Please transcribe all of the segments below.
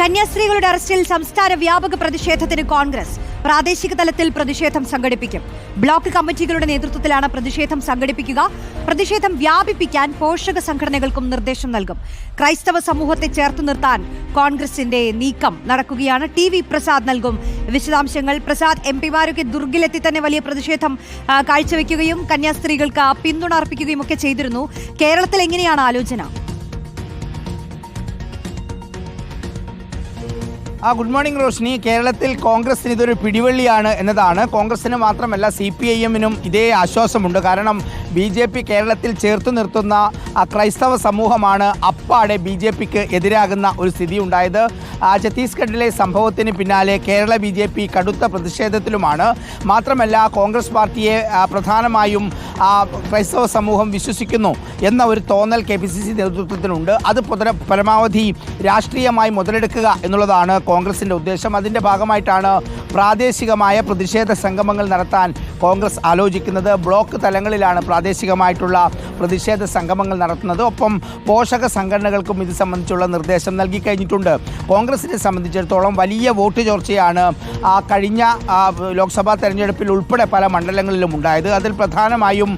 കന്യാസ്ത്രീകളുടെ അറസ്റ്റിൽ സംസ്ഥാന വ്യാപക പ്രതിഷേധത്തിന് കോൺഗ്രസ്. പ്രാദേശിക തലത്തിൽ പ്രതിഷേധം സംഘടിപ്പിക്കും. ബ്ലോക്ക് കമ്മിറ്റികളുടെ നേതൃത്വത്തിലാണ് പ്രതിഷേധം സംഘടിപ്പിക്കുക. പ്രതിഷേധം വ്യാപിപ്പിക്കാൻ പോഷക സംഘടനകൾക്കും നിർദ്ദേശം നൽകും. ക്രൈസ്തവ സമൂഹത്തെ ചേർത്ത് നിർത്താൻ കോൺഗ്രസിന്റെ നീക്കം നടക്കുകയാണ്. ടി വി പ്രസാദ് നൽകും വിശദാംശങ്ങൾ. പ്രസാദ് എം പിമാരൊക്കെ ദുർഗിലെത്തി തന്നെ വലിയ പ്രതിഷേധം കാഴ്ചവെക്കുകയും കന്യാസ്ത്രീകൾക്ക് പിന്തുണ അർപ്പിക്കുകയും ഒക്കെ ചെയ്തിരുന്നു. കേരളത്തിൽ എങ്ങനെയാണ് ആലോചന? ആ ഗുഡ് മോർണിംഗ് റോഷിനി. കേരളത്തിൽ കോൺഗ്രസിന് ഇതൊരു പിടിവള്ളിയാണ് എന്നതാണ്. കോൺഗ്രസിന് മാത്രമല്ല സി പി ഐ എമ്മിനും ഇതേ ആശ്വാസമുണ്ട്. കാരണം ബി ജെ പി കേരളത്തിൽ ചേർത്ത് നിർത്തുന്ന ക്രൈസ്തവ സമൂഹമാണ് അപ്പാടെ ബി ജെ പിക്ക് എതിരാകുന്ന ഒരു സ്ഥിതി ഉണ്ടായത് ഛത്തീസ്ഗഡിലെ സംഭവത്തിന് പിന്നാലെ കേരള ബി ജെ പി കടുത്ത പ്രതിഷേധത്തിലുമാണ്. മാത്രമല്ല കോൺഗ്രസ് പാർട്ടിയെ പ്രധാനമായും ക്രൈസ്തവ സമൂഹം വിശ്വസിക്കുന്നു എന്ന ഒരു തോന്നൽ കെ പി സി സി നേതൃത്വത്തിനുണ്ട്. അത് പരമാവധി രാഷ്ട്രീയമായി മുതലെടുക്കുക എന്നുള്ളതാണ് കോൺഗ്രസിന്റെ ഉദ്ദേശം. അതിന്റെ ഭാഗമായിട്ടാണ് പ്രാദേശികമായ പ്രതിഷേധ സംഗമങ്ങൾ നടത്താൻ കോൺഗ്രസ് ആലോചിക്കുന്നത്. ബ്ലോക്ക് തലങ്ങളിലാണ് പ്രാദേശികമായിട്ടുള്ള പ്രതിഷേധ സംഗമങ്ങൾ നടത്തുന്നത്. ഒപ്പം പോഷക സംഘടനകൾക്കും ഇത് സംബന്ധിച്ചുള്ള നിർദ്ദേശം നൽകി കഴിഞ്ഞിട്ടുണ്ട്. കോൺഗ്രസിനെ സംബന്ധിച്ചിടത്തോളം വലിയ വോട്ട് ചോർച്ചയാണ് ആ കഴിഞ്ഞ ലോക്സഭാ തെരഞ്ഞെടുപ്പിൽ ഉൾപ്പെടെ പല മണ്ഡലങ്ങളിലും ഉണ്ടായത്. അതിൽ പ്രധാനമായും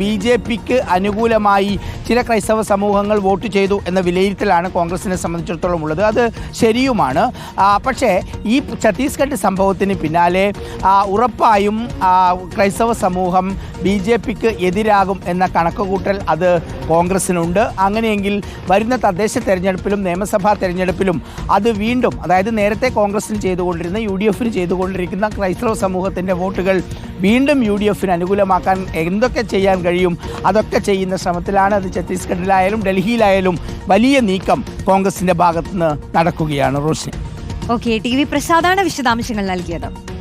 ബി ജെ പിക്ക് അനുകൂലമായി ചില ക്രൈസ്തവ സമൂഹങ്ങൾ വോട്ട് ചെയ്തു എന്ന വിലയിരുത്തലാണ് കോൺഗ്രസിനെ സംബന്ധിച്ചിടത്തോളം ഉള്ളത്. അത് ശരിയുമാണ്. പക്ഷേ ഈ ഛത്തീസ്ഗഡ് സംഭവത്തിന് പിന്നാലെ ഉറപ്പായും ക്രൈസ്തവ സമൂഹം ബി ജെ പിക്ക് എതിരാകും എന്ന കണക്കുകൂട്ടൽ അത് കോൺഗ്രസിനുണ്ട്. അങ്ങനെയെങ്കിൽ വരുന്ന തദ്ദേശ തെരഞ്ഞെടുപ്പിലും നിയമസഭാ തെരഞ്ഞെടുപ്പിലും അത് വീണ്ടും അതായത് നേരത്തെ കോൺഗ്രസിന് ചെയ്തുകൊണ്ടിരുന്ന യു ഡി എഫിന് ചെയ്തുകൊണ്ടിരിക്കുന്ന ക്രൈസ്തവ സമൂഹത്തിന്റെ വോട്ടുകൾ വീണ്ടും യു ഡി എഫിന് അനുകൂലമാക്കാൻ എന്തൊക്കെ ചെയ്യാൻ കഴിയും അതൊക്കെ ചെയ്യുന്ന ശ്രമത്തിലാണ് അത് ഛത്തീസ്ഗഡിലായാലും ഡൽഹിയിലായാലും വലിയ നീക്കം കോൺഗ്രസിന്റെ ഭാഗത്തുനിന്ന് നടക്കുകയാണ്. റോഷിനി. ഓക്കെ ടി വി പ്രസാദാണ് വിശദാംശങ്ങൾ നൽകിയത്.